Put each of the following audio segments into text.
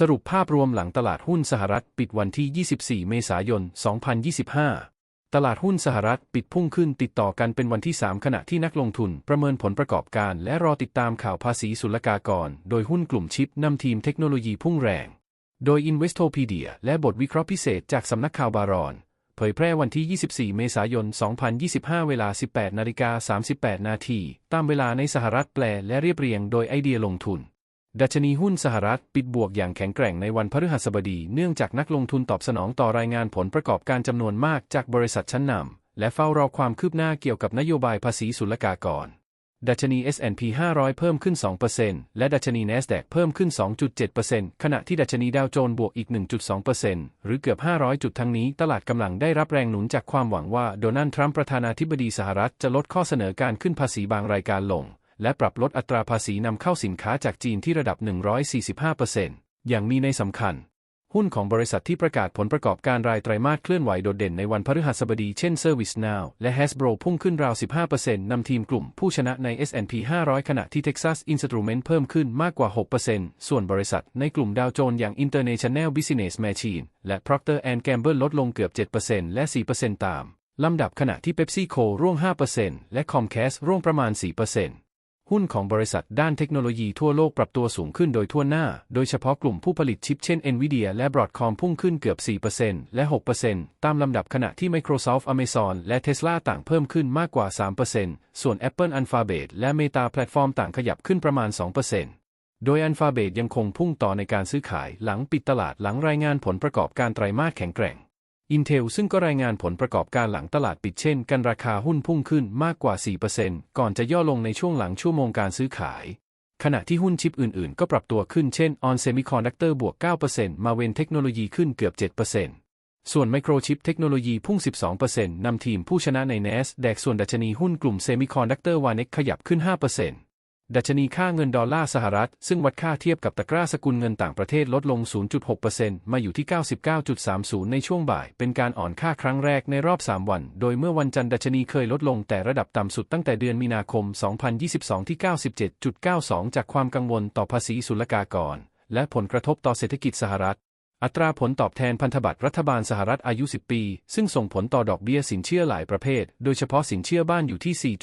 สรุปภาพรวมหลังตลาดหุ้นสหรัฐปิดวันที่ 24 เมษายน 2025 ตลาดหุ้นสหรัฐปิดพุ่งขึ้นติดต่อกันเป็นวันที่ 3 ขณะที่นักลงทุนประเมินผลประกอบการ และรอติดตามข่าวภาษีศุลกากร โดยหุ้นกลุ่มชิปนำทีมเทคโนโลยีพุ่งแรง โดย Investopedia และบทวิเคราะห์พิเศษจากสำนักข่าวบารอน เผยแพร่วันที่ 24 เมษายน 2025 เวลา 18นาฬิกา38 นาทีตามเวลาในสหรัฐแปลและเรียบเรียงโดยไอเดียลงทุน ดัชนีหุ้นสหรัฐปิดบวกอย่างแข็งแกร่งในวันพฤหัสบดีเนื่องจากนักลงทุนตอบสนองต่อรายงานผลประกอบการจำนวนมากจากบริษัทชั้นนำและเฝ้ารอความคืบหน้าเกี่ยวกับนโยบายภาษีศุลกากร ดัชนี S&P 500 เพิ่มขึ้น 2%และดัชนี NASDAQ เพิ่มขึ้น 2.7%ขณะที่ดัชนีดาวโจนส์บวกอีก 1.2%หรือเกือบ 500 จุดทั้งนี้ตลาดกำลังได้รับแรงหนุนจากความหวังว่าโดนัลด์ทรัมป์ประธานาธิบดีสหรัฐจะลดข้อเสนอการขึ้นภาษีบางรายการลง และปรับลดอัตราภาษีนำเข้าสินค้าจากจีนที่ระดับ 145%อย่างมีในสำคัญ หุ้นของบริษัทที่ประกาศผลประกอบการรายไตรมาสเคลื่อนไหวโดดเด่นในวันพฤหัสบดีเช่น ServiceNow และ Hasbro พุ่งขึ้นราว 15%นำทีมกลุ่มผู้ชนะใน S&P 500 ขณะที่ Texas Instruments เพิ่มขึ้นมากกว่า 6%ส่วนบริษัทในกลุ่มดาวโจนส์อย่าง International Business Machine และ Procter Gamble ลดลงเกือบ 7%และ 4%ตามลำดับขณะที่ PepsiCo ร่วง 5%และ Comcast ร่วงประมาณ 4% หุ้นของบริษัทด้านเทคโนโลยีทั่วโลกปรับตัวสูงขึ้นโดยทั่วหน้า โดยเฉพาะกลุ่มผู้ผลิตชิปเช่น Nvidia และ Broadcom พุ่งขึ้นเกือบ 4%และ 6%ตามลำดับขณะที่ Microsoft Amazon และ Tesla ต่างเพิ่มขึ้นมากกว่า 3%ส่วน Apple Alphabet และ Meta Platform ต่างขยับขึ้นประมาณ 2%โดย Alphabet ยังคงพุ่งต่อในการซื้อขายหลังปิดตลาดหลังรายงานผลประกอบการไตรมาสแข็งแกร่ง Intel ซึ่งก็รายงานผลประกอบการหลังตลาดปิดเช่น กันราคาหุ้นพุ่งขึ้นมากกว่า 4%ก่อนจะย่อลงในช่วงหลังชั่วโมงการซื้อขาย ขณะที่หุ้นชิปอื่นๆ ก็ปรับตัวขึ้นเช่น On Semiconductor บวก 9%มาเวนเทคโนโลยีขึ้นเกือบ 7%ส่วน Microchip เทคโนโลยีพุ่ง 12%นำทีมผู้ชนะใน NAS แดกส่วนดัชนีหุ้นกลุ่ม Semiconductor Vanex ขยับขึ้น 5% ดัชนีค่าเงินดอลลาร์สหรัฐ ซึ่งวัดค่าเทียบกับตะกร้าสกุลเงินต่างประเทศลดลง 0.6%มาอยู่ที่ 99.30 ในช่วงบ่าย เป็นการอ่อนค่าครั้งแรกในรอบ 3 วัน โดยเมื่อวันจันทร์ดัชนีเคยลดลงแต่ระดับต่ำสุดตั้งแต่เดือนมีนาคม 2022 ที่ 97.92 จากความกังวลต่อภาษีศุลกากร และผลกระทบต่อเศรษฐกิจสหรัฐ อัตราผลตอบแทนพันธบัตรรัฐบาลสหรัฐอายุ 10 ปี ซึ่งส่งผลต่อดอกเบี้ยสินเชื่อหลายประเภท โดยเฉพาะสินเชื่อบ้านอยู่ที่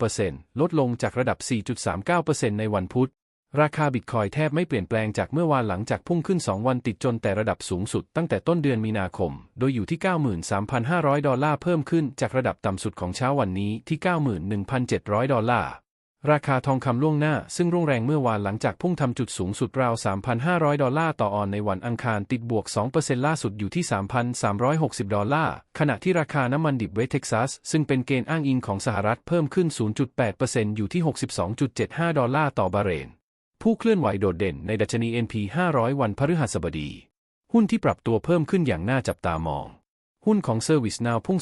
4.32%ลดลงจากระดับ 4.39%ในวันพุธ ราคาบิตคอยแทบไม่เปลี่ยนแปลงจากเมื่อวานหลังจากพุ่งขึ้น 2 วันติดจนแต่ระดับสูงสุดตั้งแต่ต้นเดือนมีนาคม โดยอยู่ที่ 93,500 ดอลลาร์เพิ่มขึ้นจากระดับต่ำสุดของเช้าวันนี้ที่ 91,700 ดอลลาร์ ราคาทองคำล่วงหน้าซึ่งร่วงแรงเมื่อวานหลังจากพุ่งทำจุดสูงสุดราว 3,500 ดอลลาร์ต่อออนในวันอังคารติดบวก 2%ล่าสุดอยู่ที่ 3,360 ดอลลาร์ ขณะที่ราคาน้ำมันดิบเวสเท็กซัส ซึ่งเป็นเกณฑ์อ้างอิงของสหรัฐเพิ่มขึ้น 0.8%อยู่ที่ 62.75 ดอลลาร์ต่อบาร์เรน ผู้เคลื่อนไหวโดดเด่นในดัชนี NP 500 วันพฤหัสบดี หุ้นที่ปรับตัวเพิ่มขึ้นอย่างน่าจับตามอง หุ้นของ ServiceNow พุ่ง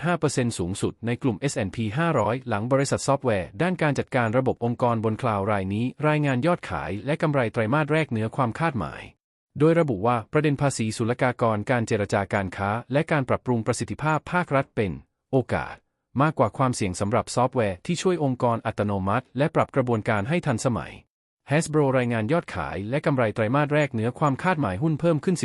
15.5%สูงสุดในกลุ่ม S&P 500 หลังบริษัทซอฟต์แวร์ ด้านการจัดการระบบองค์กรบนคลาวด์รายนี้ รายงานยอดขายและกำไรไตรมาสแรกเหนือความคาดหมาย โดยระบุว่าประเด็นภาษีศุลกากรการเจรจาการค้า และการปรับปรุงประสิทธิภาพภาครัฐเป็น โอกาส มากกว่าความเสี่ยงสำหรับซอฟต์แวร์ที่ช่วยองค์กรอัตโนมัติ และปรับกระบวนการให้ทันสมัย Hasbro รายงานยอดขายและกำไรไตรมาสแรกเหนือความคาดหมายหุ้นเพิ่มขึ้น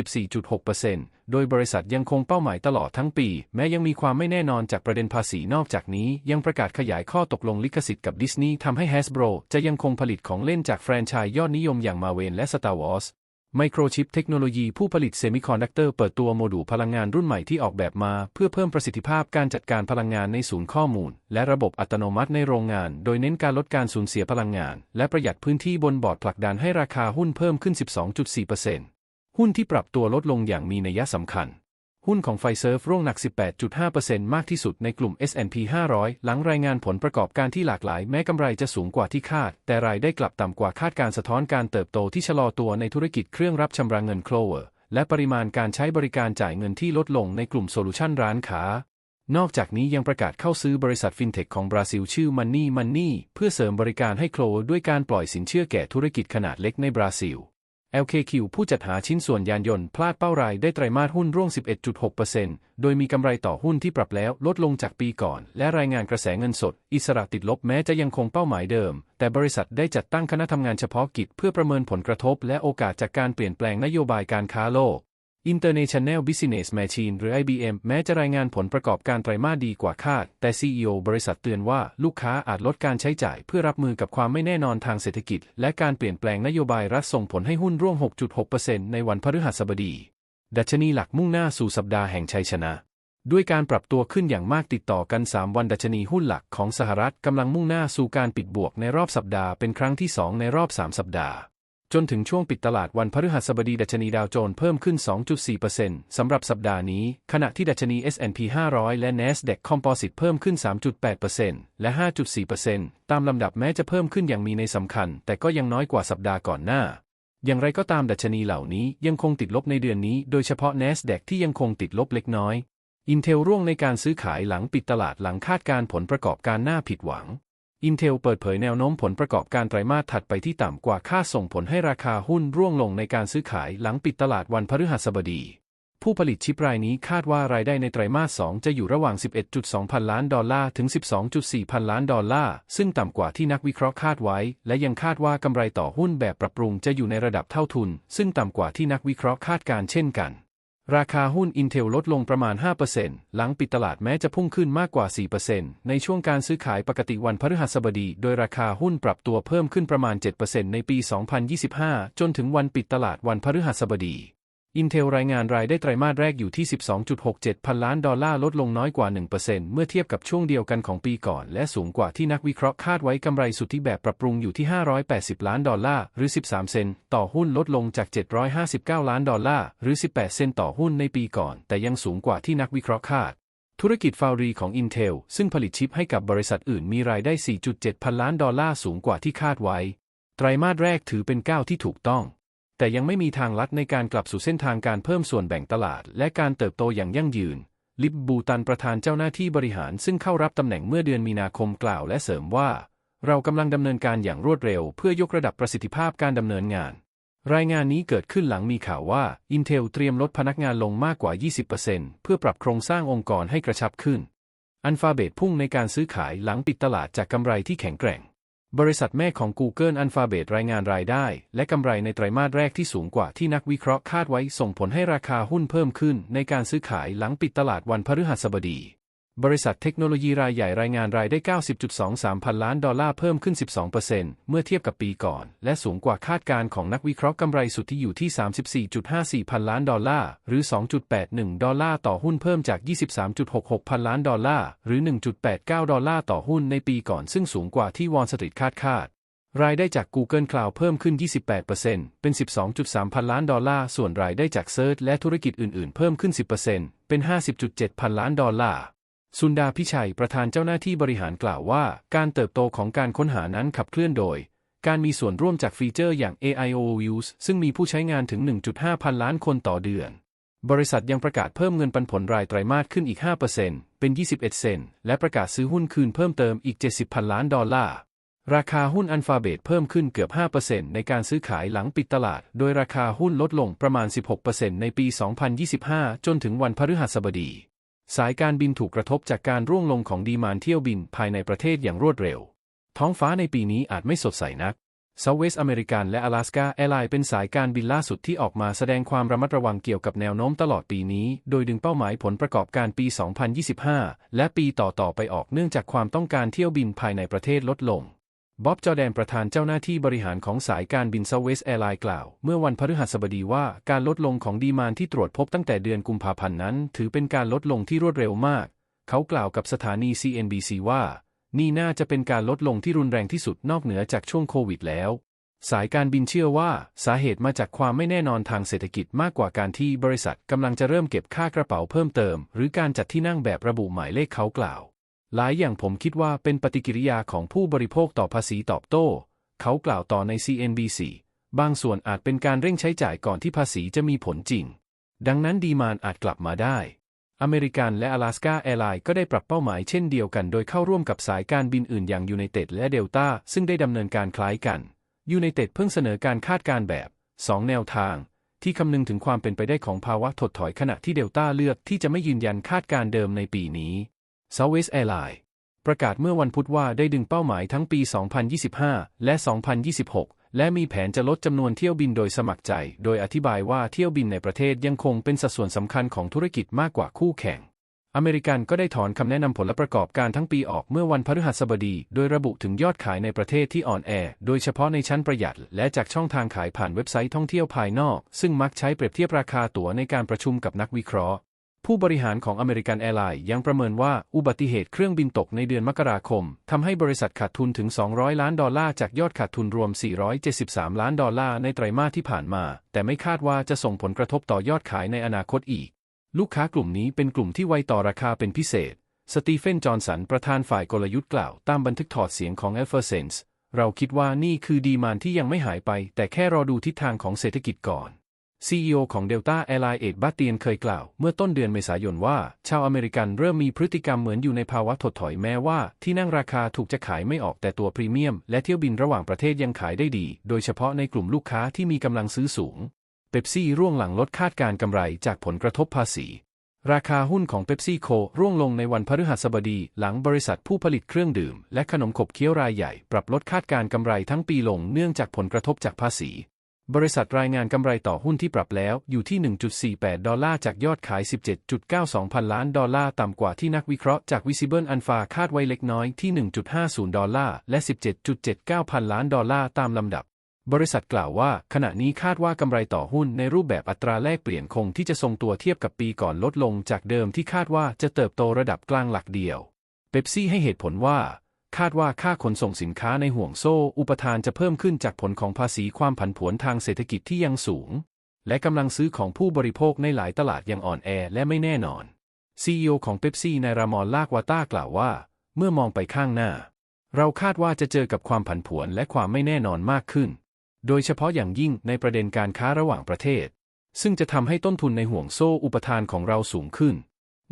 14.6%โดยบริษัทยังคงเป้าหมายตลอดทั้งปี แม้ยังมีความไม่แน่นอนจากประเด็นภาษีนอกจากนี้ยังประกาศขยายข้อตกลงลิขสิทธิ์กับดิสนีย์ทำให้ Hasbro จะยังคงผลิตของเล่นจากแฟรนไชส์ยอดนิยมอย่างมาเวนและ Star Wars ไมโครชิปเทคโนโลยีผู้ผลิตเซมิคอนดักเตอร์เปิดตัวโมดูลพลังงานรุ่นใหม่ที่ออกแบบมา เพื่อเพิ่มประสิทธิภาพการจัดการพลังงานในศูนย์ข้อมูล และระบบอัตโนมัติในโรงงาน โดยเน้นการลดการสูญเสียพลังงาน และประหยัดพื้นที่บนบอร์ดผลักดันให้ราคาหุ้นเพิ่มขึ้น 12.4%หุ้นที่ปรับตัวลดลงอย่างมีนัยสำคัญ หุ้นของไฟเซิร์ฟร่วงหนัก 18.5%มากที่สุดในกลุ่ม S&P 500 หลังรายงานผลประกอบการที่หลากหลายแม้กำไรจะสูงกว่าที่คาด แต่รายได้กลับต่ำกว่าคาดการสะท้อนการเติบโตที่ชะลอตัวในธุรกิจเครื่องรับชำระเงินโคลเวอร์และปริมาณการใช้บริการจ่ายเงินที่ลดลงในกลุ่มโซลูชันร้านค้า นอกจากนี้ยังประกาศเข้าซื้อบริษัทฟินเทคของบราซิลชื่อ Money Money เพื่อเสริมบริการให้โคลด้วยการปล่อยสินเชื่อแก่ธุรกิจขนาดเล็กในบราซิล LKQ ผู้จัดหาชิ้นส่วนยานยนต์พลาดเป้ารายได้ไตรมาสหุ้นร่วง 11.6%โดยมีกำไรต่อหุ้นที่ปรับแล้วลดลงจากปีก่อน และรายงานกระแสเงินสด อิสระติดลบแม้จะยังคงเป้าหมายเดิม แต่บริษัทได้จัดตั้งคณะทำงานเฉพาะกิจเพื่อประเมินผลกระทบและโอกาสจากการเปลี่ยนแปลงนโยบายการค้าโลก International Business Machine หรือ IBM แม้จะรายงานผลประกอบการไตรมาสดีกว่าคาด แต่ CEO บริษัทเตือนว่าลูกค้าอาจลดการใช้จ่ายเพื่อรับมือกับความไม่แน่นอนทางเศรษฐกิจ และการเปลี่ยนแปลงนโยบายรัฐส่งผลให้หุ้นร่วง 6.6%ในวันพฤหัสบดี ดัชนีหลักมุ่งหน้าสู่สัปดาห์แห่งชัยชนะ ด้วยการปรับตัวขึ้นอย่างมากติดต่อกัน 3 วันดัชนีหุ้นหลักของสหรัฐกำลังมุ่งหน้าสู่การปิดบวกในรอบสัปดาห์เป็นครั้งที่ 2 ในรอบ 3 สัปดาห์ จนถึงช่วงปิดตลาดวันพฤหัสบดีดัชนีดาวโจนส์เพิ่มขึ้น 2.4%สำหรับสัปดาห์นี้ ขณะที่ดัชนี S&P 500 และ NASDAQ Composite เพิ่มขึ้น 3.8%และ 5.4%ตามลำดับแม้จะเพิ่มขึ้นอย่างมีในสำคัญ แต่ก็ยังน้อยกว่าสัปดาห์ก่อนหน้า อย่างไรก็ตามดัชนีเหล่านี้ยังคงติดลบในเดือนนี้ โดยเฉพาะ NASDAQ ที่ยังคงติดลบเล็กน้อย Intel ร่วงในการซื้อขายหลังปิดตลาดหลังคาดการผลประกอบการหน่าผิดหวัง Intel เปิดเผยแนวโน้มผลประกอบการไตรมาสถัดไปที่ต่ำกว่าคาดส่งผลให้ราคาหุ้นร่วงลงในการซื้อขายหลังปิดตลาดวันพฤหัสบดี ผู้ผลิตชิปรายนี้คาดว่ารายได้ในไตรมาส 2 จะอยู่ระหว่าง 11.2 พันล้านดอลลาร์ถึง 12.4 พันล้านดอลลาร์ ซึ่งต่ำกว่าที่นักวิเคราะห์คาดไว้ และยังคาดว่ากำไรต่อหุ้นแบบปรับปรุงจะอยู่ในระดับเท่าทุน ซึ่งต่ำกว่าที่นักวิเคราะห์คาดการเช่นกัน ราคาหุ้น Intel ลดลงประมาณ 5%หลังปิดตลาดแม้จะพุ่งขึ้นมากกว่า 4%ในช่วงการซื้อขายปกติวันพฤหัสบดี โดยราคาหุ้นปรับตัวเพิ่มขึ้นประมาณ 7%ในปี 2025 จนถึงวันปิดตลาดวันพฤหัสบดี Intel รายงานรายได้ไตรมาสแรกอยู่ที่ 12.67 พันล้านดอลลาร์ลดลงน้อยกว่า 1%เมื่อเทียบกับช่วงเดียวกันของปีก่อน และสูงกว่าที่นักวิเคราะห์คาดไว้กำไรสุทธิแบบปรับปรุงอยู่ที่ 580 ล้านดอลลาร์หรือ 13 เซนต์ต่อหุ้นลดลงจาก 759 ล้านดอลลาร์หรือ 18 เซนต์ต่อหุ้นในปีก่อน แต่ยังสูงกว่าที่นักวิเคราะห์คาด ธุรกิจฟาวรีของ Intel ซึ่งผลิตชิปให้กับบริษัทอื่นมีรายได้ 4.7 พันล้านดอลลาร์สูงกว่าที่คาดไว้ ไตรมาสแรกถือเป็นก้าวที่ถูกต้อง แต่ยังไม่มีทางลัดในการกลับสู่เส้นทางการเพิ่มส่วนแบ่งตลาด และการเติบโตอย่างยั่งยืน ลิบบูตันประธานเจ้าหน้าที่บริหารซึ่งเข้ารับตำแหน่งเมื่อเดือนมีนาคมกล่าวและเสริมว่า เรากำลังดำเนินการอย่างรวดเร็ว เพื่อยกระดับประสิทธิภาพการดำเนินงาน รายงานนี้เกิดขึ้นหลังมีข่าวว่า Intel เตรียมลดพนักงานลงมากกว่า 20%เพื่อปรับโครงสร้างองค์กรให้กระชับขึ้นอันฟาเบตพุ่งในการซื้อขายหลังปิดตลาดจากกำไรที่แข็งแกร่ง บริษัทแม่ของ Google Alphabet รายงานรายได้ และกำไรในไตรมาสแรกที่สูงกว่าที่นักวิเคราะห์คาดไว้ส่งผลให้ราคาหุ้นเพิ่มขึ้นในการซื้อขายหลังปิดตลาดวันพฤหัสบดี บริษัทเทคโนโลยีรายใหญ่รายงานรายได้ 90.23 พันล้านดอลลาร์เพิ่มขึ้น 12%เมื่อเทียบกับปีก่อน และสูงกว่าคาดการณ์ของนักวิเคราะห์กำไรสุทธิอยู่ที่ 34.54 พันล้านดอลลาร์ หรือ 2.81 ดอลลาร์ต่อหุ้นเพิ่มจาก 23.66 พันล้านดอลลาร์ หรือ 1.89 ดอลลาร์ต่อหุ้นในปีก่อนซึ่งสูงกว่าที่วอลสตรีทคาดคาดรายได้จาก Google Cloud เพิ่มขึ้น 28%เป็น 12.3 พันล้านดอลลาร์ ส่วนรายได้จากเซิร์ชและธุรกิจอื่น ๆ เพิ่มขึ้น 10%เป็น 50.7 พันล้านดอลลาร์ สุนดาพิชัยประธานเจ้าหน้าที่บริหารกล่าวว่า การเติบโตของการค้นหานั้นขับเคลื่อนโดย การมีส่วนร่วมจากฟีเจอร์อย่าง AIOUs ซึ่งมีผู้ใช้งานถึง 1.5 พันล้านคนต่อเดือน บริษัทยังประกาศเพิ่มเงินปันผลรายไตรมาสขึ้นอีก 5%เป็น 21 เซนต์และประกาศซื้อหุ้นคืนเพิ่มเติมอีก 70 พันล้านดอลลาร์ราคาหุ้นอันฟาเบตเพิ่มขึ้นเกือบ 5%ในการซื้อขายหลังปิดตลาด โดยราคาหุ้นลดลงประมาณ 16%ในปี 2025 จนถึงวันพฤหัสบดี สายการบินถูกกระทบจากการร่วงลงของดีมานเที่ยวบินภายในประเทศอย่างรวดเร็ว ท้องฟ้าในปีนี้อาจไม่สดใสนัก Southwest america และ Alaska Airlines เป็นสายการบินล่าสุดที่ออกมาแสดงความระมัดระวังเกี่ยวกับแนวโน้มตลอดปีนี้ โดยดึงเป้าหมายผลประกอบการปี 2025 และปีต่อๆไปออกเนื่องจากความต้องการเที่ยวบินภายในประเทศลดลง บ๊อบจอแดนประธานเจ้าหน้าที่บริหารของสายการบิน Southwest Airlines กล่าว เมื่อวันพฤหัสบดีว่าการลดลงของดีมานที่ตรวจพบตั้งแต่เดือนกุมภาพันธ์นั้น ถือเป็นการลดลงที่รวดเร็วมาก เขากล่าวกับสถานี CNBC ว่า นี่น่าจะเป็นการลดลงที่รุนแรงที่สุดนอกเหนือจากช่วงโควิดแล้ว สายการบินเชื่อว่าสาเหตุมาจากความไม่แน่นอนทางเศรษฐกิจมากกว่าการที่บริษัทกำลังจะเริ่มเก็บค่ากระเป๋าเพิ่มเติม หรือการจัดที่นั่งแบบระบุหมายเลขเขากล่าว หลายอย่างผมคิดว่าเป็นปฏิกิริยาของผู้บริโภคต่อภาษีตอบโต้ เขากล่าวต่อใน CNBC บางส่วนอาจเป็นการเร่งใช้จ่ายก่อนที่ภาษีจะมีผลจริง ดังนั้นดีมานอาจกลับมาได้ อเมริกันและ Alaska Airlines ก็ได้ปรับเป้าหมายเช่นเดียวกัน โดยเข้าร่วมกับสายการบินอื่นอย่าง United และ Delta ซึ่งได้ดำเนินการคล้ายกัน United เพิ่งเสนอการคาดการณ์แบบ 2 แนวทาง ที่คำนึงถึงความเป็นไปได้ของภาวะถดถอยขณะที่เดลต้าเลือกที่จะไม่ยืนยันคาดการณ์เดิมในปีนี้ Southwest Airlines ประกาศเมื่อวันพุธว่าได้ดึงเป้าหมายทั้งปี 2025 และ 2026 และมีแผนจะลดจำนวนเที่ยวบินโดยสมัครใจ โดยอธิบายว่าเที่ยวบินในประเทศยังคงเป็นสัดส่วนสำคัญของธุรกิจมากกว่าคู่แข่งอเมริกันก็ได้ถอนคำแนะนำผลประกอบการทั้งปีออกเมื่อวันพฤหัสบดี โดยระบุถึงยอดขายในประเทศที่อ่อนแอ โดยเฉพาะในชั้นประหยัด และจากช่องทางขายผ่านเว็บไซต์ท่องเที่ยวภายนอก ซึ่งมักใช้เปรียบเทียบราคาตั๋วในการประชุมกับนักวิเคราะห์ ผู้บริหารของอเมริกันแอร์ไลน์ยังประเมินว่าอุบัติเหตุเครื่องบินตกในเดือนมกราคมทำให้บริษัทขาดทุนถึง 200 ล้านดอลลาร์จากยอดขาดทุนรวม 473 ล้านดอลลาร์ในไตรมาสที่ผ่านมา แต่ไม่คาดว่าจะส่งผลกระทบต่อยอดขายในอนาคตอีก ลูกค้ากลุ่มนี้เป็นกลุ่มที่ไวต่อราคาเป็นพิเศษ สตีเฟน จอห์นสัน ประธานฝ่ายกลยุทธ์กล่าวตามบันทึกถอดเสียงของ e f f e r s e n s e เราคิดว่านี่คือดีมานที่ยังไม่หายไป แต่แค่รอดูทิศทางของเศรษฐกิจก่อน CEO ของ Delta Airlines เอกบัตเตียนเคยกล่าว เมื่อต้นเดือนเมษายนว่า ชาวอเมริกันเริ่มมีพฤติกรรมเหมือนอยู่ในภาวะถดถอยแม้ว่า ที่นั่งราคาถูกจะขายไม่ออกแต่ตัวพรีเมียม และเที่ยวบินระหว่างประเทศยังขายได้ดี โดยเฉพาะในกลุ่มลูกค้าที่มีกำลังซื้อสูงเบปซี่ร่วงหลังลดคาดการกำไรจากผลกระทบภาษี ราคาหุ้นของเ e ปซี่โคร่วงลงในวันพฤหัสบดีหลังบริษัทผู้ผลิตเครื่องดื่ม และขนมขบเคี้ยวรายใหญ่ ปรับลดคาดการกำไรทั้งปีลงเนื่องจากผลกระทบจากภาษี บริษัทรายงานกำไรต่อหุ้นที่ปรับแล้วอยู่ที่ 1.48 ดอลลาร์จากยอดขาย 17.92 พันล้านดอลลาร์ต่ำกว่าที่นักวิเคราะห์จาก Visible Alpha คาดไว้เล็กน้อยที่ 1.50 ดอลลาร์และ 17.79 พันล้านดอลลาร์ตามลำดับ บริษัทกล่าวว่า ขณะนี้คาดว่ากำไรต่อหุ้นในรูปแบบอัตราแลกเปลี่ยนคงที่จะทรงตัวเทียบกับปีก่อนลดลงจากเดิมที่คาดว่าจะเติบโตระดับกลางหลักเดียวเบปซี่ให้เหตุผลว่า คาดว่าค่าขนส่งสินค้าในห่วงโซ่อุปทานจะเพิ่มขึ้นจากผลของภาษีความผันผวนทางเศรษฐกิจที่ยังสูง และกำลังซื้อของผู้บริโภคในหลายตลาดยังอ่อนแอและไม่แน่นอน CEO ของเ e ปซี่นายรามอนลากวาต้ากล่าวว่า เมื่อมองไปข้างหน้า เราคาดว่าจะเจอกับความผันผวนและความไม่แน่นอนมากขึ้น โดยเฉพาะอย่างยิ่งในประเด็นการค้าระหว่างประเทศ ซึ่งจะทำให้ต้นทุนในห่วงโซ่อุปทานของเราสูงขึ้น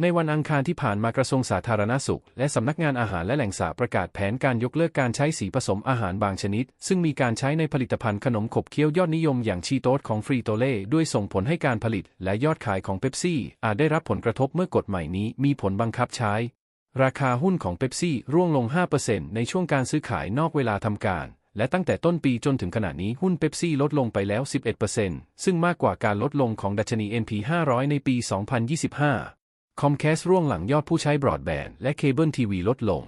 ในวันอังคารที่ผ่านมากระทรวงสาธารณสุข และสำนักงานอาหารและแหล่งสาประกาศแผนการยกเลิกการใช้สีผสมอาหารบางชนิด ซึ่งมีการใช้ในผลิตภัณฑ์ขนมขบเคี้ยวยอดนิยมอย่างชีโตสของฟรีโตเล่ด้วยส่งผลให้การผลิตและยอดขายของเ e ปซี่ อาจได้รับผลกระทบเมื่อกฎใหม่นี้มีผลบังคับใช้ ราคาหุ้นของเ e ปซี่ร่วงลง 5%ในช่วงการซื้อขายนอกเวลาทำการและตั้งแต่ต้นปีจนถึงขณะนี้หุ้นเ e ปซี่ลดลงไปแล้ว 11%ซึ่งมากกว่าการลดลงของดัชนี NP 500 ในปี 2025 คอมแคสร่วงหลังยอดผู้ใช้บรอดแบนด์และเคเบิลทีวีลดลง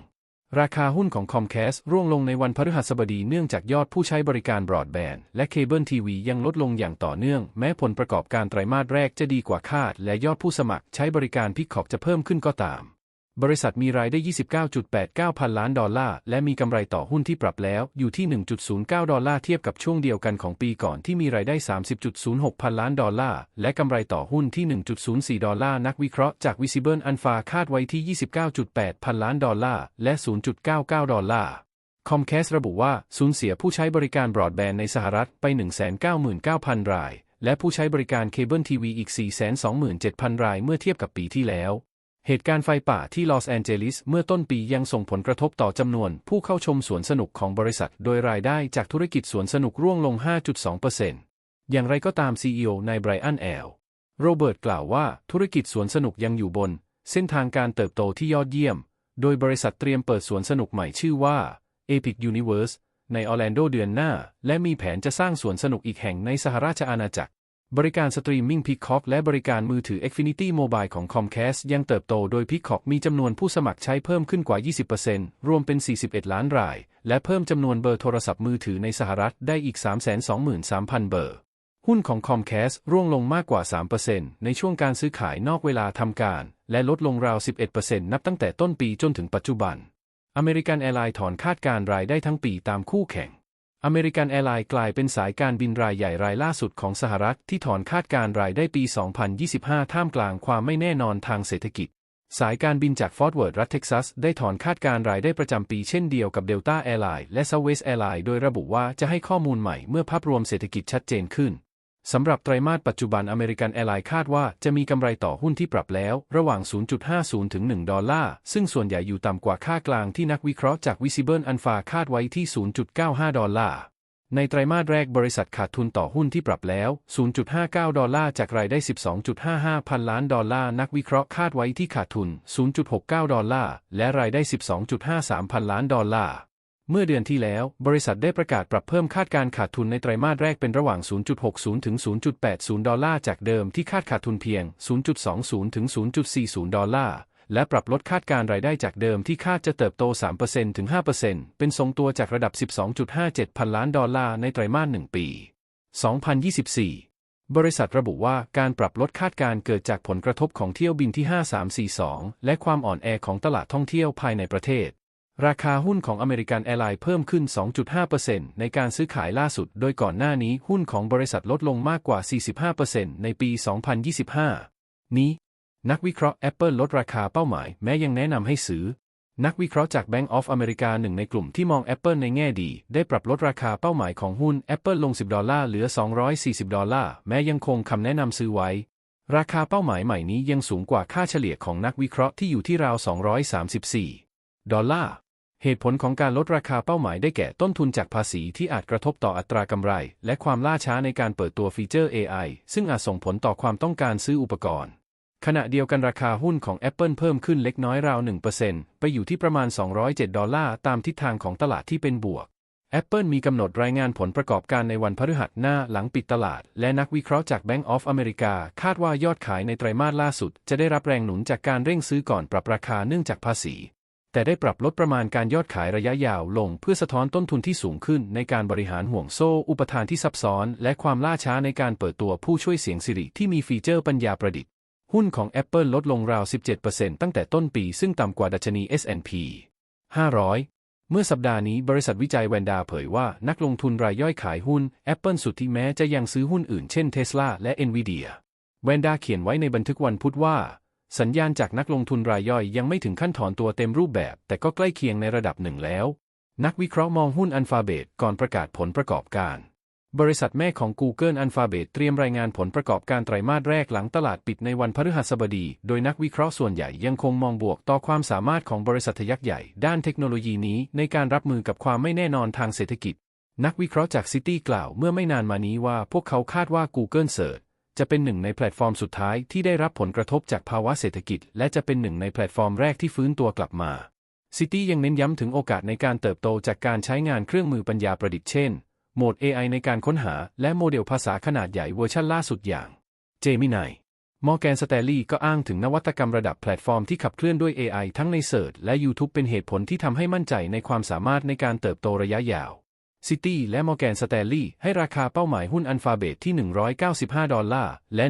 ราคาหุ้นของคอมแคสร่วงลงในวันพฤหัสบดีเนื่องจากยอดผู้ใช้บริการบรอดแบนด์และเคเบิลทีวียังลดลงอย่างต่อเนื่อง แม้ผลประกอบการไตรมาสแรกจะดีกว่าคาด และยอดผู้สมัครใช้บริการพิกขอบจะเพิ่มขึ้นก็ตาม บริษัทมีรายได้ 29.89 พันล้านดอลลาร์ และมีกำไรต่อหุ้นที่ปรับแล้วอยู่ที่ 1.09 ดอลลาร์เทียบกับช่วงเดียวกันของปีก่อนที่มีรายได้ 30.06 พันล้านดอลลาร์ และกำไรต่อหุ้นที่ 1.04 ดอลลาร์ นักวิเคราะห์จาก Visible Alpha คาดไว้ที่ 29.8 พันล้านดอลลาร์ และ 0.99 ดอลลาร์คอมแคสระบุว่าสูญเสียผู้ใช้บริการบรอดแบนด์ในสหรัฐไป 199,000 ราย และผู้ใช้บริการเคเบิลทีวีอีก 427,000 รายเมื่อเทียบกับปีที่แล้ว เหตุการณ์ไฟป่าที่ลอสแอนเจลิสเมื่อต้นปียังส่งผลกระทบต่อจำนวนผู้เข้าชมสวนสนุกของบริษัท โดยรายได้จากธุรกิจสวนสนุกร่วงลง 5.2%อย่างไรก็ตาม CEO นายไบรอันแอล โรเบิร์ตกล่าวว่าธุรกิจสวนสนุกยังอยู่บน เส้นทางการเติบโตที่ยอดเยี่ยม โดยบริษัทเตรียมเปิดสวนสนุกใหม่ชื่อว่า Epic Universe ในออร์แลนโดเดือนหน้า และมีแผนจะสร้างสวนสนุกอีกแห่งในสหราชอาณาจักร บริการสตรีมมิ่ง Peacock และบริการมือถือ Xfinity Mobile ของ Comcast ยังเติบโตโดย Peacock มีจำนวนผู้สมัครใช้เพิ่มขึ้นกว่า 20%รวมเป็น 41 ล้านราย และเพิ่มจำนวนเบอร์โทรศัพท์มือถือในสหรัฐได้อีก 323,000 เบอร์ หุ้นของ Comcast ร่วงลงมากกว่า 3%ในช่วงการซื้อขายนอกเวลาทำการ และลดลงราว 11%นับตั้งแต่ต้นปีจนถึงปัจจุบันอเมริกันแอร์ไลน์ถอนคาดการรายได้ทั้งปีตามคู่แข่ง อเมริกันแอร์ไลน์กลายเป็นสายการบินรายใหญ่รายล่าสุดของสหรัฐที่ถอนคาดการรายได้ปี 2025 ท่ามกลางความไม่แน่นอนทางเศรษฐกิจ สายการบินจากฟอร์ตเวิร์ดรัฐเท็กซัสได้ถอนคาดการรายได้ประจำปีเช่นเดียวกับเดลต้าแอร์ไลน์และเซเวสแอร์ไลน์โดยระบุว่าจะให้ข้อมูลใหม่เมื่อภาพรวมเศรษฐกิจชัดเจนขึ้น สำหรับไตรมาสปัจจุบันอเมริกันแอร์ไลน์คาดว่าจะมีกำไรต่อหุ้นที่ปรับแล้ว ระหว่าง 0.50 ถึง 1 ดอลลาร์ ซึ่งส่วนใหญ่อยู่ต่ำกว่าค่ากลางที่นักวิเคราะห์จาก Visible Alpha คาดไว้ที่ 0.95 ดอลลาร์ ในไตรมาสแรกบริษัทขาดทุนต่อหุ้นที่ปรับแล้ว 0.59 ดอลลาร์จากรายได้ 12.55 พันล้านดอลลาร์ นักวิเคราะห์คาดไว้ที่ขาดทุน 0.69 ดอลลาร์ และรายได้ 12.53 พันล้านดอลลาร์ เมื่อเดือนที่แล้ว บริษัทได้ประกาศปรับเพิ่มคาดการขาดทุนในไตรมาสแรกเป็นระหว่าง 0.60 ถึง 0.80 ดอลลาร์จากเดิมที่คาดขาดทุนเพียง 0.20 ถึง 0.40 ดอลลาร์ และปรับลดคาดการรายได้จากเดิมที่คาดจะเติบโต 3%ถึง 5%เป็นทรงตัวจากระดับ 12.57 พันล้านดอลลาร์ในไตรมาส 1 ปี 2024 บริษัทระบุว่าการปรับลดคาดการเกิดจากผลกระทบของเที่ยวบินที่ 5342 และความอ่อนแอของตลาดท่องเที่ยวภายในประเทศ ราคาหุ้นของอเมริกันแอร์ไลน์เพิ่มขึ้น 2.5%ในการซื้อขายล่าสุด โดยก่อนหน้านี้หุ้นของบริษัทลดลงมากกว่า 45%ในปี 2025 นี้ นักวิเคราะห์ Apple ลดราคาเป้าหมายแม้ยังแนะนำให้ซื้อ นักวิเคราะห์จาก Bank of America หนึ่งในกลุ่มที่มอง Apple ในแง่ดี ได้ปรับลดราคาเป้าหมายของหุ้น Apple ลง 10 ดอลลาร์เหลือ 240 ดอลลาร์แม้ยังคงคำแนะนำซื้อไว้ ราคาเป้าหมายใหม่นี้ยังสูงกว่าค่าเฉลี่ยของนักวิเคราะห์ที่อยู่ที่ราว 234ดอลลาร์ เหตุผลของการลดราคาเป้าหมายได้แก่ต้นทุนจากภาษีที่อาจกระทบต่ออัตรากำไร และความล่าช้าในการเปิดตัวฟีเจอร์ AI ซึ่งอาจส่งผลต่อความต้องการซื้ออุปกรณ์ ขณะเดียวกันราคาหุ้นของ Apple เพิ่มขึ้นเล็กน้อยราว 1%ไปอยู่ที่ประมาณ 207 ดอลลาร์ตามทิศทางของตลาดที่เป็นบวก Apple มีกำหนดรายงานผลประกอบการในวันพฤหัสหน้าหลังปิดตลาด และนักวิเคราะห์จาก Bank of America คาดว่ายอดขายในไตรมาสล่าสุด จะได้รับแรงหนุนจากการเร่งซื้อก่อนปรับราคาเนื่องจากภาษี แต่ได้ปรับลดประมาณการยอดขายระยะยาวลงเพื่อสะท้อนต้นทุนที่สูงขึ้นในการบริหารห่วงโซ่ อุปทานที่ซับซ้อน และความล่าช้าในการเปิดตัวผู้ช่วยเสียงสิริที่มีฟีเจอร์ปัญญาประดิษฐ์ หุ้นของ Apple ลดลงราว 17%ตั้งแต่ต้นปีซึ่งต่ำกว่าดัชนี S&P 500เมื่อสัปดาห์นี้บริษัทวิจัยแวนดาเผยว่านักลงทุนรายย่อยขายหุ้น Apple สุดที่แม้จะยังซื้อหุ้นอื่นเช่น Tesla และ Nvidia แวนดาเขียนไว้ในบันทึกวันพุธว่า สัญญาณจากนักลงทุนรายย่อยยังไม่ถึงขั้นถอนตัวเต็มรูปแบบ แต่ก็ใกล้เคียงในระดับหนึ่งแล้ว นักวิเคราะห์มองหุ้นอันฟาเบตก่อนประกาศผลประกอบการ บริษัทแม่ของ Google Alphabet เตรียมรายงานผลประกอบการไตรมาสแรกหลังตลาดปิดในวันพฤหัสบดี โดยนักวิเคราะห์ส่วนใหญ่ยังคงมองบวกต่อความสามารถของบริษัทยักษ์ใหญ่ ด้านเทคโนโลยีนี้ในการรับมือกับความไม่แน่นอนทางเศรษฐกิจ นักวิเคราะห์จากซิตี้กล่าวเมื่อไม่นานมานี้ว่าพวกเขาคาดว่า Google Search จะเป็นหนึ่งในแพลตฟอร์มสุดท้ายที่ได้รับผลกระทบจากภาวะเศรษฐกิจ และจะเป็นหนึ่งในแพลตฟอร์มแรกที่ฟื้นตัวกลับมาซิตี้ยังเน้นย้ำถึงโอกาสในการเติบโตจากการใช้งานเครื่องมือปัญญาประดิษฐ์เช่น โหมด AI ในการค้นหา และโมเดลภาษาขนาดใหญ่เวอร์ชันล่าสุดอย่าง Gemini มอร์แกนสเตลลี่ก็อ้างถึงนวัตกรรมระดับแพลตฟอร์มที่ขับเคลื่อนด้วย AI ทั้งใน Search และ YouTube เป็นเหตุผลที่ทำให้มั่นใจในความสามารถในการเติบโตระยะยาว ซิตี้และมอร์แกนสเตลลี่ให้ราคาเป้าหมายหุ้นอันฟาเบตที่ 195 ดอลลาร์ และ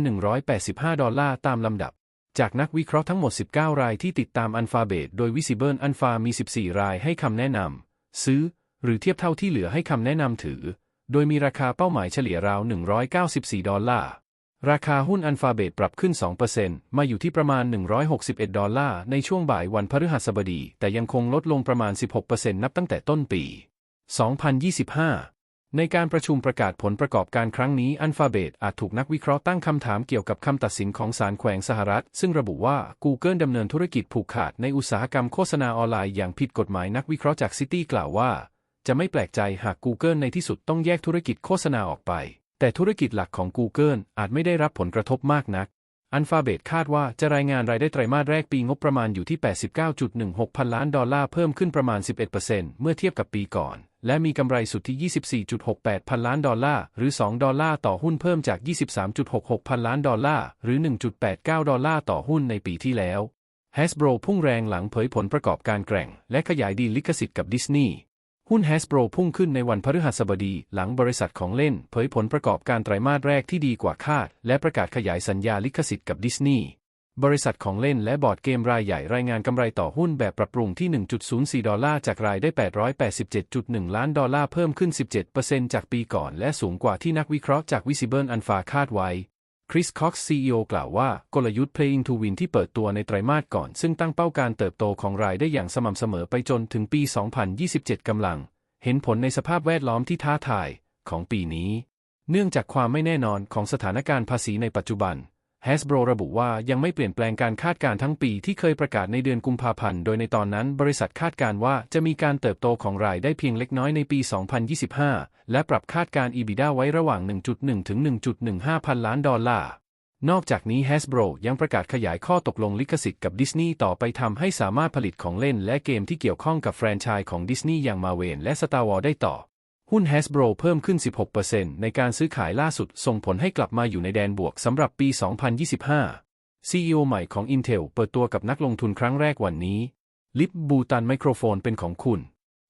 185 ดอลลาร์ตามลำดับ จากนักวิเคราะห์ทั้งหมด 19 รายที่ติดตามอันฟาเบตโดยวิซิเบิลอันฟามี 14 รายให้คำแนะนำซื้อ หรือเทียบเท่าที่เหลือให้คำแนะนำถือ โดยมีราคาเป้าหมายเฉลี่ยราว 194 ดอลลาร์ ราคาหุ้นอันฟาเบตปรับขึ้น 2%มาอยู่ที่ประมาณ 161 ดอลลาร์ในช่วงบ่ายวันพฤหัสบดี แต่ยังคงลดลงประมาณ 16%นับตั้งแต่ต้นปี 2025 ในการประชุมประกาศผลประกอบการครั้งนี้อันฟาเบตอาจถูกนักวิเคราะห์ตั้งคำถามเกี่ยวกับคำตัดสินของศาลแขวงสหรัฐ ซึ่งระบุว่า Google ดำเนินธุรกิจผูกขาดในอุตสาหกรรมโฆษณาออนไลน์อย่างผิดกฎหมายนักวิเคราะห์จากซิตี้กล่าวว่า จะไม่แปลกใจหาก Google ในที่สุดต้องแยกธุรกิจโฆษณาออกไป แต่ธุรกิจหลักของ Google อาจไม่ได้รับผลกระทบมากนักอันฟาเบตคาดว่าจะรายงานรายได้ไตรมาสแรกปีงบประมาณอยู่ที่ 89.16 พันล้านดอลลาร์เพิ่มขึ้นประมาณ 11%เมื่อเทียบกับปีก่อน และมีกำไรสุทธิ 24.68 พันล้านดอลลาร์ หรือ 2 ดอลลาร์ต่อหุ้นเพิ่มจาก 23.66 พันล้านดอลลาร์ หรือ 1.89 ดอลลาร์ต่อหุ้นในปีที่แล้ว Hasbro พุ่งแรงหลังเผยผลประกอบการแกร่ง และขยายดีลลิขสิทธิ์กับดิสนีย์หุ้น Hasbro พุ่งขึ้นในวันพฤหัสบดี หลังบริษัทของเล่น เผยผลประกอบการไตรมาสแรกที่ดีกว่าคาด และประกาศขยายสัญญาลิขสิทธิ์กับดิสนีย์ บริษัทของเล่นและบอร์ดเกมรายใหญ่รายงานกำไรต่อหุ้นแบบปรับปรุงที่ 1.04 ดอลลาร์จากรายได้ 887.1 ล้านดอลลาร์เพิ่มขึ้น 17%จากปีก่อนและสูงกว่าที่นักวิเคราะห์จาก Visible Alpha คาดไว้ คริสคอกซ์ CEO กล่าวว่ากลยุทธ์ Playing to Win ที่เปิดตัวในไตรมาสก่อน ซึ่งตั้งเป้าการเติบโตของรายได้อย่างสม่ำเสมอไปจนถึงปี 2027 กำลัง เห็นผลในสภาพแวดล้อมที่ท้าทายของปีนี้ เนื่องจากความไม่แน่นอนของสถานการณ์ภาษีในปัจจุบัน Hasbro ระบุว่ายังไม่เปลี่ยนแปลงการคาดการณ์ทั้งปีที่เคยประกาศในเดือนกุมภาพันธ์ โดยในตอนนั้นบริษัทคาดการณ์ว่าจะมีการเติบโตของรายได้เพียงเล็กน้อยในปี 2025 และปรับคาดการณ์ EBITDA ไว้ระหว่าง 1.1 ถึง 1.15 พันล้านดอลลาร์ นอกจากนี้ Hasbro ยังประกาศขยายข้อตกลงลิขสิทธิ์กับดิสนีย์ต่อไปทำให้สามารถผลิตของเล่นและเกมที่เกี่ยวข้องกับแฟรนไชส์ของดิสนีย์อย่างมาเวนและ Star Wars ได้ต่อ หุ้น Hasbro เพิ่มขึ้น 16%ในการซื้อขายล่าสุดส่งผลให้กลับมาอยู่ในแดนบวกสำหรับปี 2025 CEO ใหม่ของ Intel เปิดตัวกับนักลงทุนครั้งแรกวันนี้ ลิปบูตันไมโครโฟนเป็นของคุณ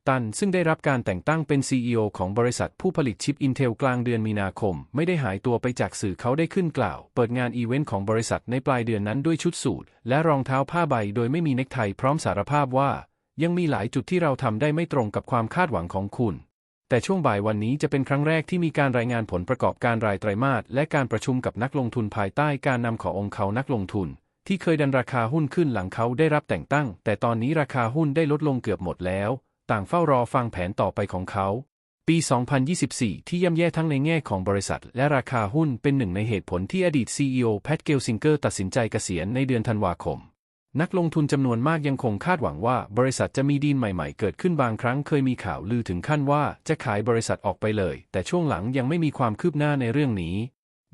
ตันซึ่งได้รับการแต่งตั้งเป็น CEO ของบริษัทผู้ผลิตชิป Intel กลางเดือนมีนาคม ไม่ได้หายตัวไปจากสื่อเขาได้ขึ้นกล่าว เปิดงานอีเวนต์ของบริษัทในปลายเดือนนั้นด้วยชุดสูทและรองเท้าผ้าใบโดยไม่มีเน็กไทพร้อมสารภาพว่า ยังมีหลายจุดที่เราทำได้ไม่ตรงกับความคาดหวังของคุณ แต่ช่วงบ่ายวันนี้จะเป็นครั้งแรกที่มีการรายงานผลประกอบการรายไตรมาสและการประชุมกับนักลงทุนภายใต้การนำขององค์เขานักลงทุน ที่เคยดันราคาหุ้นขึ้นหลังเขาได้รับแต่งตั้ง แต่ตอนนี้ราคาหุ้นได้ลดลงเกือบหมดแล้ว ต่างเฝ้ารอฟังแผนต่อไปของเขา ปี 2024 ที่ย่ำแย่ทั้งในแง่ของบริษัท และราคาหุ้นเป็นหนึ่งในเหตุผลที่อดีต CEO แพทเกลซิงเกอร์ตัดสินใจเกษียณในเดือนธันวาคม นักลงทุนจำนวนมากยังคงคาดหวังว่าบริษัทจะมีดีลใหม่ๆ เกิดขึ้นบางครั้งเคยมีข่าวลือถึงขั้นว่าจะขายบริษัทออกไปเลย แต่ช่วงหลังยังไม่มีความคืบหน้าในเรื่องนี้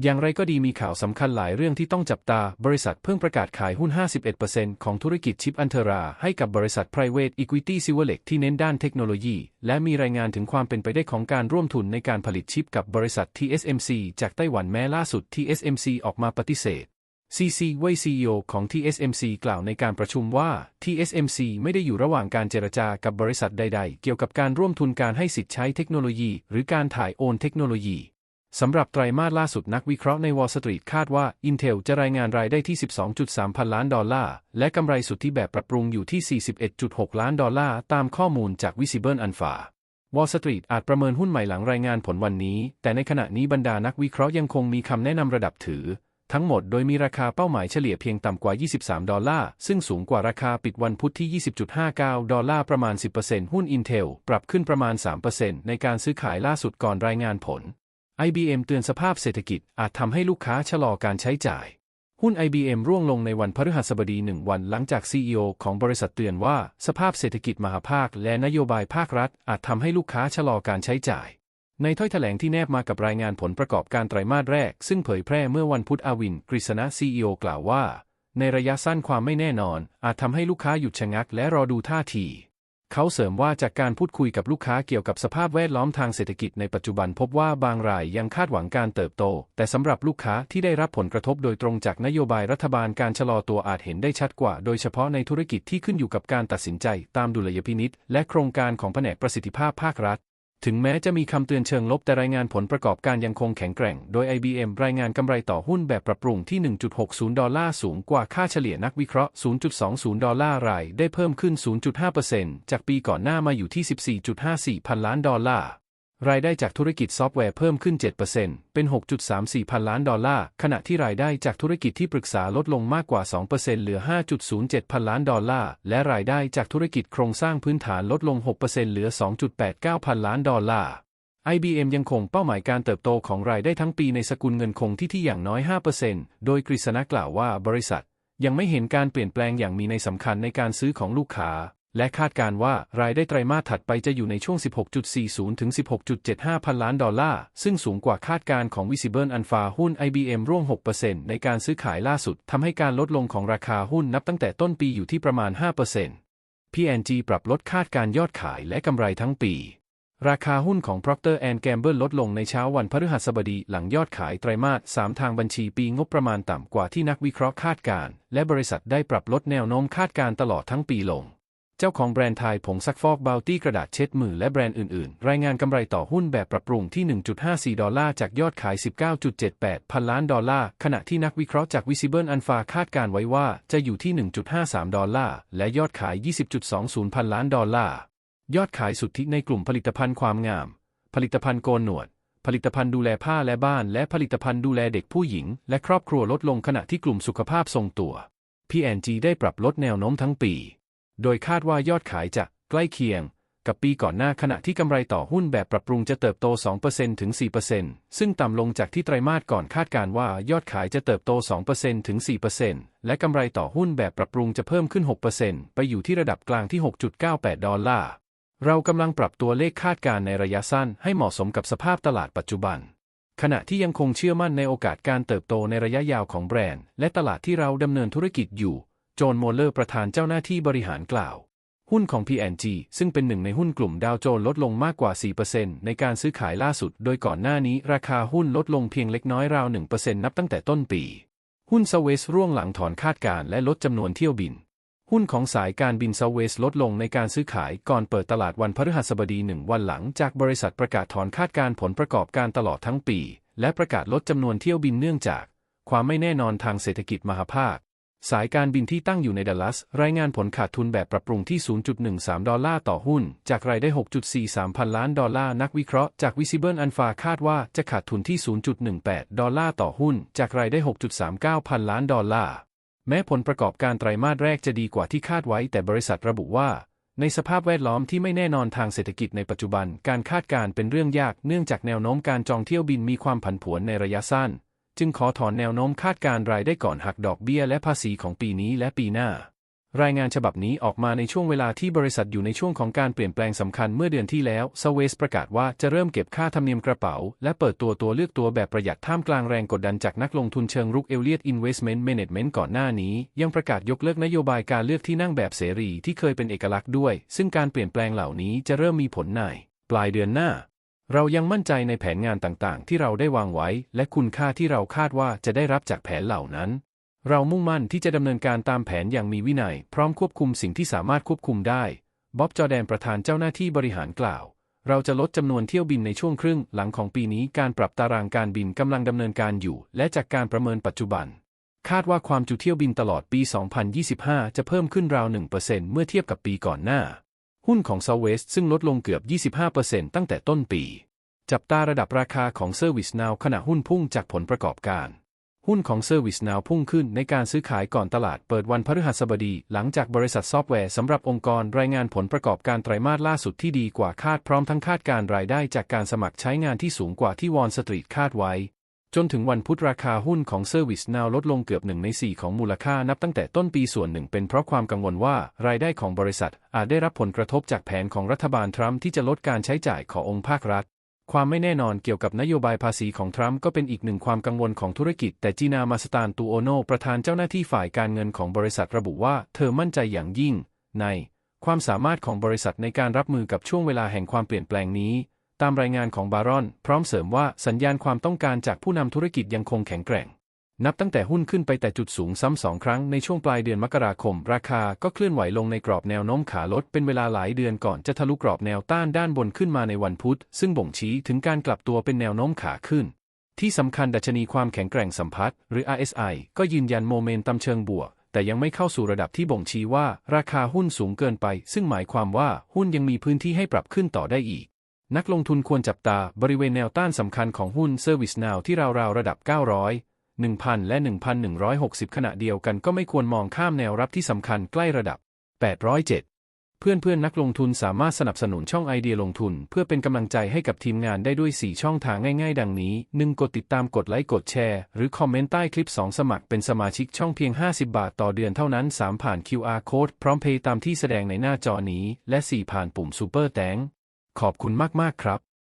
อย่างไรก็ดีมีข่าวสำคัญหลายเรื่องที่ต้องจับตา บริษัทเพิ่งประกาศขายหุ้น 51%ของธุรกิจชิปอันเทราให้กับบริษัท Private Equity Silverlake ที่เน้นด้านเทคโนโลยี และมีรายงานถึงความเป็นไปได้ของการร่วมทุนในการผลิตชิปกับบริษัท TSMC จากไต้หวันแม้ล่าสุด TSMC ออกมาปฏิเสธ CC เว่ย CEO ของ TSMC กล่าวในการประชุมว่า TSMC ไม่ได้อยู่ระหว่างการเจรจากับบริษัทใด ๆ เกี่ยวกับการร่วมทุนการให้สิทธิ์ใช้เทคโนโลยี หรือการถ่ายโอนเทคโนโลยีสำหรับไตรมาสล่าสุดนักวิเคราะห์ใน Wall Street คาดว่า Intel จะรายงานรายได้ที่ 12.3 พันล้านดอลลาร์ และกำไรสุทธิแบบปรับปรุงอยู่ที่ 41.6 ล้านดอลลาร์ ตามข้อมูลจาก Visible Alpha Wall Street อาจประเมินหุ้นใหม่หลังรายงานผลวันนี้ แต่ในขณะนี้บรรดานักวิเคราะห์ยังคงมีคำแนะนำระดับถือ ทั้งหมดโดยมีราคาเป้าหมายเฉลี่ยเพียงต่ำกว่า 23 ดอลลาร์ ซึ่งสูงกว่าราคาปิดวันพุธที่ 20.59 ดอลลาร์ประมาณ 10%หุ้น Intel ปรับขึ้นประมาณ 3%ในการซื้อขายล่าสุดก่อนรายงานผล IBM เตือนสภาพเศรษฐกิจอาจทำให้ลูกค้าชะลอการใช้จ่าย หุ้น IBM ร่วงลงในวันพฤหัสบดีหนึ่งวันหลังจาก CEO ของบริษัทเตือนว่าสภาพเศรษฐกิจมหาภาคและนโยบายภาครัฐอาจทำให้ลูกค้าชะลอการใช้จ่าย ในถ้อยแถลงที่แนบมากับรายงานผลประกอบการไตรมาสแรก ซึ่งเผยแพร่เมื่อวันพุธอาวิน กฤษณะ CEO กล่าวว่า ในระยะสั้นความไม่แน่นอน อาจทำให้ลูกค้าหยุดชะงักและรอดูท่าที เขาเสริมว่าจากการพูดคุยกับลูกค้าเกี่ยวกับสภาพแวดล้อมทางเศรษฐกิจในปัจจุบันพบว่าบางรายยังคาดหวังการเติบโต แต่สำหรับลูกค้าที่ได้รับผลกระทบโดยตรงจากนโยบายรัฐบาลการชะลอตัวอาจเห็นได้ชัดกว่า โดยเฉพาะในธุรกิจที่ขึ้นอยู่กับการตัดสินใจ ตามดุลยพินิษและโครงการของแผนกประสิทธิภาพภาครัฐ ถึงแม้จะมีคำเตือนเชิงลบแต่รายงานผลประกอบการยังคงแข็งแกร่ง โดย IBM รายงานกำไรต่อหุ้นแบบปรับปรุงที่ 1.60 ดอลลาร์สูงกว่าค่าเฉลี่ยนักวิเคราะห์ 0.20 ดอลลาร์รายได้เพิ่มขึ้น 0.5%จากปีก่อนหน้ามาอยู่ที่ 14.54 พันล้านดอลลาร์ รายได้จากธุรกิจซอฟต์แวร์เพิ่มขึ้น 7%เป็น 6.34 พันล้านดอลลาร์ ขณะที่รายได้จากธุรกิจที่ปรึกษาลดลงมากกว่า 2%เหลือ 5.07 พันล้านดอลลาร์ และรายได้จากธุรกิจโครงสร้างพื้นฐานลดลง 6%เหลือ 2.89 พันล้านดอลลาร์ IBM ยังคงเป้าหมายการเติบโตของรายได้ทั้งปีในสกุลเงินคงที่ที่อย่างน้อย 5%โดยกฤษณะกล่าวว่าบริษัท ยังไม่เห็นการเปลี่ยนแปลงอย่างมีในสำคัญในการซื้อของลูกค้า และคาดการว่ารายได้ไตรมาสถัดไปจะอยู่ในช่วง 16.40 ถึง 16.75 พันล้านดอลลาร์ ซึ่งสูงกว่าคาดการณ์ของ Visible Alpha หุ้น IBM ร่วง 6%ในการซื้อขายล่าสุดทำให้การลดลงของราคาหุ้นนับตั้งแต่ต้นปีอยู่ที่ประมาณ 5% P&G ปรับลดคาดการยอดขายและกำไรทั้งปี ราคาหุ้นของ Procter Gamble ลดลงในเช้าวันพฤหัสบดีหลังยอดขายไตรมาส 3 ทางบัญชีปีงบประมาณต่ำกว่าที่นักวิเคราะห์คาดการณ์และบริษัทได้ปรับลดแนวโน้มคาดการตลอดทั้งปีลง จ้าของแบรนด์ไทยผงซักฟอกบาวตี้กระดาษเช็ดมือและแบรนด์อื่นๆ รายงานกำไรต่อหุ้นแบบปรับปรุงที่ 1.54 ดอลลาร์จากยอดขาย 19.78 พันล้านดอลลาร์ ขณะที่นักวิเคราะห์จาก Visible Alpha คาดการไว้ว่าจะอยู่ที่ 1.53 ดอลลาร์ และยอดขาย 20.20 พันล้านดอลลาร์ ยอดขายสุทธิในกลุ่มผลิตภัณฑ์ความงาม ผลิตภัณฑ์โกนหนวด ผลิตภัณฑ์ดูแลผ้าและบ้าน และผลิตภัณฑ์ดูแลเด็กผู้หญิง และครอบครัวลดลงขณะที่กลุ่มสุขภาพทรงตัว P&G ได้ปรับลดแนวโน้มทั้งปี โดยคาดว่ายอดขายจะใกล้เคียง กับปีก่อนหน้าขณะที่กำไรต่อหุ้นแบบปรับปรุงจะเติบโต 2%ถึง 4%ซึ่งต่ำลงจากที่ไตรมาสก่อนคาดการว่ายอดขายจะเติบโต 2%ถึง 4%และกำไรต่อหุ้นแบบปรับปรุงจะเพิ่มขึ้น 6%ไปอยู่ที่ระดับกลางที่ 6.98 ดอลลาร์ เรากำลังปรับตัวเลขคาดการณ์ในระยะสั้นให้เหมาะสมกับสภาพตลาดปัจจุบันขณะที่ยังคงเชื่อมั่นในโอกาสการเติบโตในระยะยาวของแบรนด์ และตลาดที่เราดำเนินธุรกิจอยู่ โจนโมเลอร์ประธานเจ้าหน้าที่บริหารกล่าว หุ้นของ P&G ซึ่งเป็นหนึ่งในหุ้นกลุ่มดาวโจนส์ลดลงมากกว่า 4%ในการซื้อขายล่าสุด โดยก่อนหน้านี้ราคาหุ้นลดลงเพียงเล็กน้อยราว 1%นับตั้งแต่ต้นปี หุ้นซเวสร่วงหลังถอนคาดการณ์และลดจำนวนเที่ยวบิน หุ้นของสายการบินซเวสลดลงในการซื้อขายก่อนเปิดตลาดวันพฤหัสบดีหนึ่งวันหลังจากบริษัทประกาศถอนคาดการณ์ผลประกอบการตลอดทั้งปี และประกาศลดจำนวนเที่ยวบินเนื่องจาก ความไม่แน่นอนทางเศรษฐกิจมหภาค สายการบินที่ตั้งอยู่ในดัลลัส รายงานผลขาดทุนแบบปรับปรุงที่ 0.13 ดอลลาร์ต่อหุ้น จากรายได้ 6.43 พันล้านดอลลาร์ นักวิเคราะห์จาก Visible Alpha คาดว่าจะขาดทุนที่ 0.18 ดอลลาร์ต่อหุ้น จากรายได้ 6.39 พันล้านดอลลาร์ แม้ผลประกอบการไตรมาสแรกจะดีกว่าที่คาดไว้ แต่บริษัทระบุว่า ในสภาพแวดล้อมที่ไม่แน่นอนทางเศรษฐกิจในปัจจุบัน การคาดการเป็นเรื่องยาก เนื่องจากแนวโน้มการจองเที่ยวบินมีความผันผวนในระยะสั้น จึงขอถอนแนวโน้มคาดการณ์รายได้ก่อนหักดอกเบี้ยและภาษีของปีนี้และปีหน้า รายงานฉบับนี้ออกมาในช่วงเวลาที่บริษัทอยู่ในช่วงของการเปลี่ยนแปลงสำคัญเมื่อเดือนที่แล้วซเวสประกาศว่าจะเริ่มเก็บค่าธรรมเนียมกระเป๋า และเปิดตัวตัวเลือกตัวแบบประหยัดท่ามกลางแรงกดดันจากนักลงทุนเชิงรุกเอเลียตอินเวสเมนต์แมเนจเมนต์ก่อนหน้านี้ ยังประกาศยกเลิกนโยบายการเลือกที่นั่งแบบเสรีที่เคยเป็นเอกลักษณ์ด้วย ซึ่งการเปลี่ยนแปลงเหล่านี้จะเริ่มมีผลในปลายเดือนหน้า เรายังมั่นใจในแผนงานต่างๆ ที่เราได้วางไว้ และคุณค่าที่เราคาดว่าจะได้รับจากแผนเหล่านั้น เรามุ่งมั่นที่จะดำเนินการตามแผนอย่างมีวินัย พร้อมควบคุมสิ่งที่สามารถควบคุมได้บ๊อบจอแดนประธานเจ้าหน้าที่บริหารกล่าว เราจะลดจำนวนเที่ยวบินในช่วงครึ่งหลังของปีนี้การปรับตารางการบินกำลังดำเนินการอยู่ และจากการประเมินปัจจุบัน คาดว่าความจุเที่ยวบินตลอดปี 2025 จะเพิ่มขึ้นราว1%เมื่อเทียบกับปีก่อนหน้า หุ้นของ Southwest ซึ่งลดลงเกือบ 25%ตั้งแต่ต้นปี จับตาระดับราคาของ ServiceNow ขณะหุ้นพุ่งจากผลประกอบการ หุ้นของ ServiceNow พุ่งขึ้นในการซื้อขายก่อนตลาดเปิดวันพฤหัสบดี หลังจากบริษัทซอฟต์แวร์สำหรับองค์กรรายงานผลประกอบการไตรมาสล่าสุดที่ดีกว่าคาดพร้อมทั้งคาดการรายได้จากการสมัครใช้งานที่สูงกว่าที่วอลสตรีทคาดไว้ จนถึงวันพุธราคาหุ้นของ ServiceNow ลดลงเกือบหนึ่งใน 4 ของมูลค่านับตั้งแต่ต้นปีส่วนหนึ่งเป็นเพราะความกังวลว่ารายได้ของบริษัทอาจได้รับผลกระทบจากแผนของรัฐบาลทรัมป์ที่จะลดการใช้จ่ายขององค์ภาครัฐ ความไม่แน่นอนเกี่ยวกับนโยบายภาษีของทรัมป์ก็เป็นอีกหนึ่งความกังวลของธุรกิจ แต่จีนามาสตานตูโอโนประธานเจ้าหน้าที่ฝ่ายการเงินของบริษัทระบุว่าเธอมั่นใจอย่างยิ่ง ใน ความสามารถของบริษัทในการรับมือกับช่วงเวลาแห่งความเปลี่ยนแปลงนี้ ตามรายงานของบารอน พร้อมเสริมว่าสัญญาณความต้องการจากผู้นำธุรกิจยังคงแข็งแกร่ง นับตั้งแต่หุ้นขึ้นไปแต่จุดสูงซ้ำสองครั้งในช่วงปลายเดือนมกราคม ราคาก็เคลื่อนไหวลงในกรอบแนวโน้มขาลดเป็นเวลาหลายเดือนก่อนจะทะลุกรอบแนวต้านด้านบนขึ้นมาในวันพุธ ซึ่งบ่งชี้ถึงการกลับตัวเป็นแนวโน้มขาขึ้น ที่สำคัญดัชนีความแข็งแกร่งสัมพัทธ์หรือ RSI ก็ยืนยันโมเมนตัมเชิงบวกแต่ยังไม่เข้าสู่ระดับที่บ่งชี้ว่า ราคาหุ้นสูงเกินไป ซึ่งหมายความว่าหุ้นยังมีพื้นที่ให้ปรับขึ้นต่อได้อีก นักลงทุนควรจับตาบริเวณแนวต้านสำคัญของหุ้น ServiceNow ที่ราวๆระดับ 900 1,000 และ 1,160 ขณะเดียวกันก็ไม่ควรมองข้ามแนวรับที่สำคัญใกล้ระดับ 807 เพื่อนเพื่อนนักลงทุนสามารถสนับสนุนช่องไอเดียลงทุน เพื่อเป็นกำลังใจให้กับทีมงานได้ด้วย 4 ช่องทางง่ายๆ ดังนี้ 1. กดติดตามกดไลค์กดแชร์ หรือคอมเมนต์ใต้คลิป 2 สมัครเป็นสมาชิกช่องเพียง 50 บาทต่อเดือนเท่านั้น 3 ผ่าน QR Code พร้อมเพย์ตามที่แสดงในหน้าจอนี้ และ 4 ผ่านปุ่ม Super แตง ขอบคุณมากๆครับ